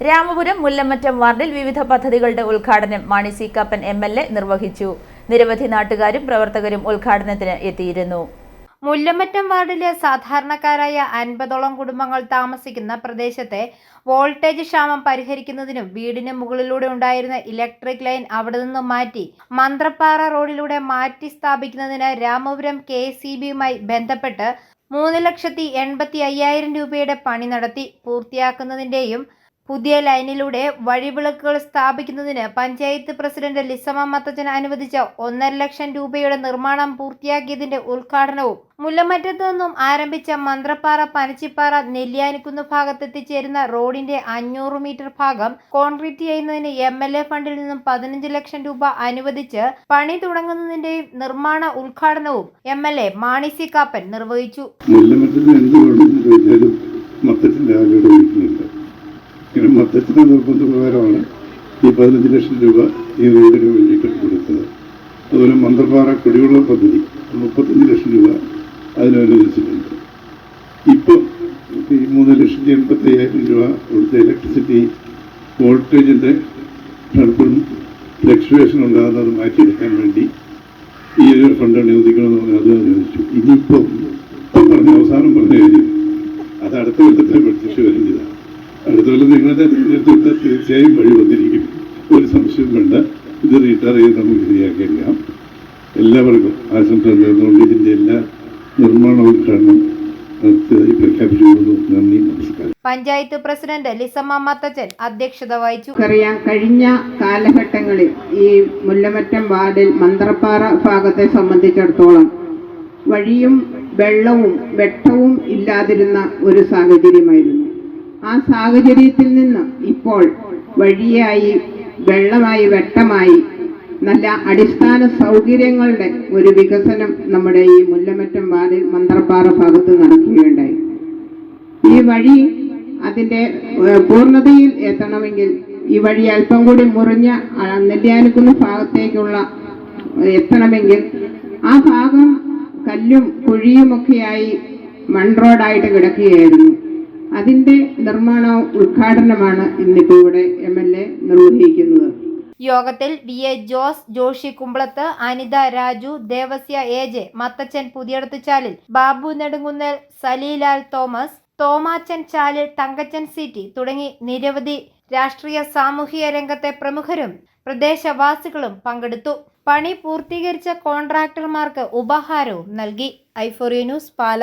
രാമപുരം മുല്ലമറ്റം വാർഡിൽ വിവിധ പദ്ധതികളുടെ ഉദ്ഘാടനം Mani C Kappan M L A നിർവഹിച്ചു. നിരവധി നാട്ടുകാരും പ്രവർത്തകരും ഉദ്ഘാടനത്തിന് എത്തിയിരുന്നു. മുല്ലമറ്റം വാർഡിലെ സാധാരണക്കാരായ അൻപതോളം കുടുംബങ്ങൾ താമസിക്കുന്ന പ്രദേശത്തെ വോൾട്ടേജ് ക്ഷാമം പരിഹരിക്കുന്നതിനും വീടിന് മുകളിലൂടെ ഉണ്ടായിരുന്ന ഇലക്ട്രിക് ലൈൻ അവിടെ നിന്ന് മാറ്റി മന്ത്രപ്പാറ റോഡിലൂടെ മാറ്റി സ്ഥാപിക്കുന്നതിന് രാമപുരം കെ സി ബിയുമായി ബന്ധപ്പെട്ട് മൂന്ന് ലക്ഷത്തി എൺപത്തി അയ്യായിരം രൂപയുടെ പണി നടത്തി പൂർത്തിയാക്കുന്നതിന്റെയും പുതിയ ലൈനിലൂടെ വഴിവിളക്കുകൾ സ്ഥാപിക്കുന്നതിന് പഞ്ചായത്ത് പ്രസിഡന്റ് ലിസമ മത്തച്ചൻ അനുവദിച്ച ഒന്നര ലക്ഷം രൂപയുടെ നിർമ്മാണം പൂർത്തിയാക്കിയതിന്റെ ഉദ്ഘാടനവും മുല്ലമറ്റത്തു നിന്നും ആരംഭിച്ച മന്ത്രപ്പാറ പനച്ചിപ്പാറ നെല്ലിയാനിക്കുന്ന് ഭാഗത്തെത്തിച്ചേരുന്ന റോഡിന്റെ അഞ്ഞൂറ് മീറ്റർ ഭാഗം കോൺക്രീറ്റ് ചെയ്യുന്നതിന് എം എൽ എ ഫണ്ടിൽ നിന്നും പതിനഞ്ച് ലക്ഷം രൂപ അനുവദിച്ച് പണി തുടങ്ങുന്നതിന്റെയും നിർമ്മാണ ഉദ്ഘാടനവും M L A Mani C Kappan നിർവഹിച്ചു. മത്തത്തിന്റെ നിർബന്ധപ്രകാരമാണ് ഈ പതിനഞ്ച് ലക്ഷം രൂപ ഈ റോഡിന് വേണ്ടിയിട്ട് കൊടുത്തത്. അതുപോലെ മന്ത്രപ്പാറ കുടിവെള്ള പദ്ധതി മുപ്പത്തഞ്ച് ലക്ഷം രൂപ അതിനനുവദിച്ചിട്ടുണ്ട് ഇപ്പം ഈ മൂന്ന് ലക്ഷത്തി എൺപത്തി അയ്യായിരം രൂപ കൊടുത്ത ഇലക്ട്രിസിറ്റി വോൾട്ടേജിന്റെ പലപ്പോഴും ഫ്ലക്ച്വേഷൻ ഉണ്ടാകുന്നത് മാറ്റിയെടുക്കാൻ വേണ്ടി ഈ ഒരു ഫണ്ട് അനുവദിക്കണമെന്ന് പറഞ്ഞാൽ അത് അനുവദിച്ചു. ഇനിയിപ്പം ഇപ്പം പറഞ്ഞ അവസാനം പറഞ്ഞ കാര്യം അത് അടുത്ത കൊല്ലത്തിൽ പ്രത്യക്ഷ വരുന്നതാണ് കൊല്ലം നിങ്ങളുടെ തീർച്ചയായും വഴി വന്നിരിക്കും. ഒരു സംശയം വേണ്ട. ഇത് റിട്ടയർ ചെയ്ത് നമുക്ക് ശരിയാക്കിയെടുക്കാം എല്ലാവർക്കും ആശംസ നേർന്നുകൊണ്ട് ഇതിന്റെ എല്ലാ നിർമ്മാണ ഉദ്ഘാടനം പഞ്ചായത്ത് പ്രസിഡന്റ് ലിസമ്മ മത്തച്ചൻ അധ്യക്ഷത വഹിച്ചു. അറിയാം കഴിഞ്ഞ കാലഘട്ടങ്ങളിൽ ഈ മുല്ലമറ്റം വാർഡിൽ മന്ത്രപ്പാറ ഭാഗത്തെ സംബന്ധിച്ചിടത്തോളം വഴിയും വെള്ളവും വെട്ടവും ഇല്ലാതിരുന്ന ഒരു സാഹചര്യമായിരുന്നു. ആ സാഹചര്യത്തിൽ നിന്ന് ഇപ്പോൾ വഴിയായി വെള്ളമായി വെട്ടമായി നല്ല അടിസ്ഥാന സൗകര്യങ്ങളുടെ ഒരു വികസനം നമ്മുടെ ഈ മുല്ലമറ്റം വാതിൽ മന്ത്രപ്പാറ ഭാഗത്ത് നടക്കുകയുണ്ടായി. ഈ വഴി പൂർണതയിൽ പൂർണതയിൽ എത്തണമെങ്കിൽ ഈ വഴി അല്പം കൂടി മുറിഞ്ഞ നെല്ലിയാനക്കുന്ന് ഭാഗത്തേക്കുള്ള എത്തണമെങ്കിൽ ആ ഭാഗം കല്ലും കുഴിയുമൊക്കെയായി മൺറോഡായിട്ട് കിടക്കുകയായിരുന്നു. അതിന്റെ നിർമ്മാണ ഉദ്ഘാടനമാണ് ഇന്നിപ്പോൾ ഇവിടെ എം എൽ എ നിർവഹിക്കുന്നത്. യോഗത്തിൽ V A Jose Joshi Kumbalath Anitha Raju Devasya A J Mathachan Puthiyadath Chalil Babu Nedumkunnel Saleelal Thomas Thomachan Chalil Thankachan city തുടങ്ങി നിരവധി രാഷ്ട്രീയ സാമൂഹിക രംഗത്തെ പ്രമുഖരും പ്രദേശവാസികളും പങ്കെടുത്തു. പണി പൂർത്തീകരിച്ച കോൺട്രാക്ടർമാർക്ക് ഉപഹാരവും നൽകി. ഐഫോറിയ ന്യൂസ് പാല.